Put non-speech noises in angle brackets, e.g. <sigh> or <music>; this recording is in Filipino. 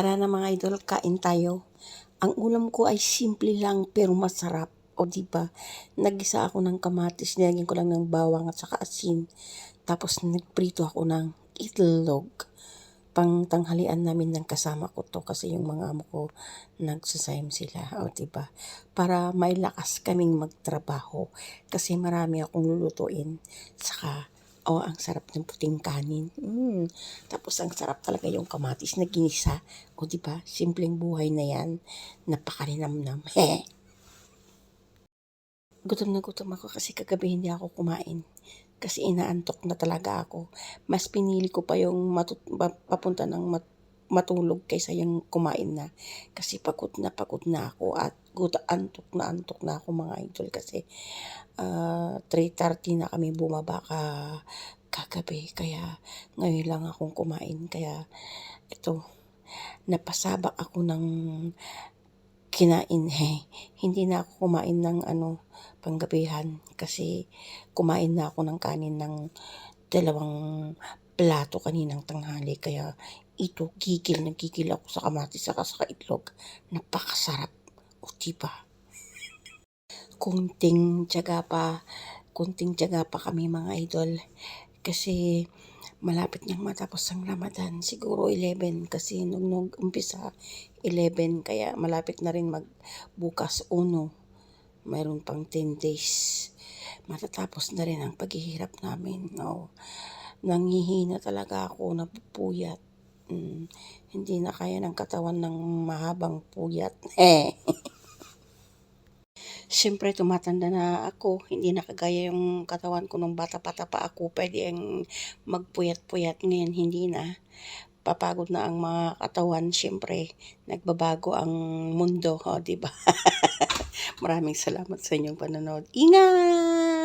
Tara na mga idol, kain tayo. Ang ulam ko ay simple lang pero masarap. O di ba? Nagisa ako ng kamatis, nilagyan ko lang ng bawang at saka asin. Tapos nagprito ako ng itlog. Pang tanghalian namin ng kasama ko to kasi yung mga amo ko nagsasayam sila. O di ba? Para may lakas kaming magtrabaho kasi marami akong lulutuin. Saka Oh, ang sarap ng puting kanin. Mm. Tapos ang sarap talaga yung kamatis na ginisa. O di ba? Simpleng buhay na yan. Napakalinamnam. <laughs> He. Gutom na gutom ako kasi kagabi hindi ako kumain. Kasi inaantok na talaga ako. Mas pinili ko pa yung matut- pa- papunta ng mat- matulog kaysa yung kumain na. Kasi pagod na pagod na ako at gut antok na antok na ako mga idol kasi ah 3.30 na kami bumaba ka kagabi. Kaya ngayon lang akong kumain. Kaya ito, napasabak ako ng kinain. <laughs> He. Hindi na ako kumain ng ano, panggabihan kasi kumain na ako ng kanin ng dalawang plato kaninang tanghali. Kaya ito, gigil na gigil ako sa kamatis saka sa itlog. Napakasarap. O diba? Kunting tiyaga pa, kunting tiyaga pa kami mga idol. Kasi malapit nang matapos ang Ramadan. Siguro 11 kasi nung nung umpisa 11 kaya malapit na rin magbukas uno. Mayroon pang 10 days. Matatapos na rin ang paghihirap namin. No? Nangihina talaga ako, napupuyat. Mm, hindi na kaya ng katawan ng mahabang puyat. Eh. <laughs> Siyempre, tumatanda na ako. Hindi na kagaya yung katawan ko nung bata-bata pa ako. Pwede ang magpuyat-puyat ngayon. Hindi na. Papagod na ang mga katawan. Siyempre, nagbabago ang mundo. O, di ba? <laughs> Maraming salamat sa inyong panonood. Ingat!